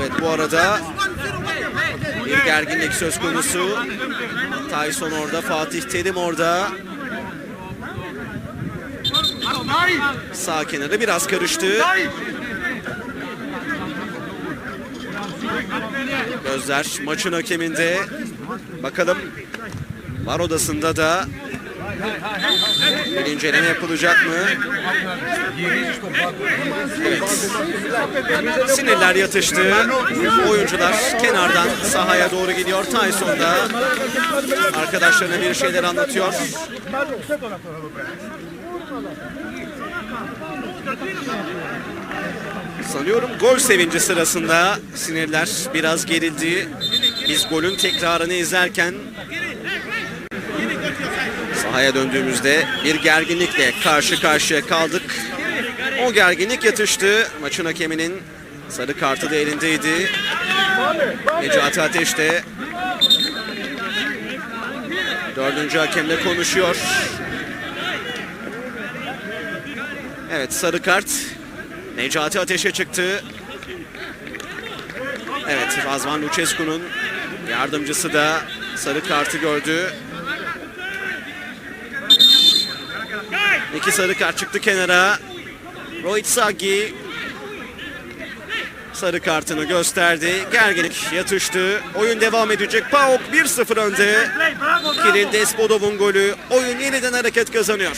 Evet bu arada bir gerginlik söz konusu. Tyson orada, Fatih Terim orada. Sağ kenarı biraz karıştı. Gözler maçın hakeminde. Bakalım var odasında da bir inceleme yapılacak mı? Evet. Sinirler yatıştı. Oyuncular kenardan sahaya doğru gidiyor. Tyson da arkadaşlarına bir şeyler anlatıyor. Sanıyorum gol sevinci sırasında sinirler biraz gerildi. Biz golün tekrarını izlerken sahaya döndüğümüzde bir gerginlikle karşı karşıya kaldık. O gerginlik yatıştı. Maçın hakeminin sarı kartı da elindeydi. Necati Ateş de dördüncü hakemle konuşuyor. Evet sarı kart Necati Ateş'e çıktı. Evet Razvan Lucescu'nun yardımcısı da sarı kartı gördü. İki sarı kart çıktı kenara. Rohit sarı kartını gösterdi. Gerginlik yatıştı. Oyun devam edecek. PAOK 1-0 önde. Kiril Despodov'un golü. Oyun yeniden hareket kazanıyor.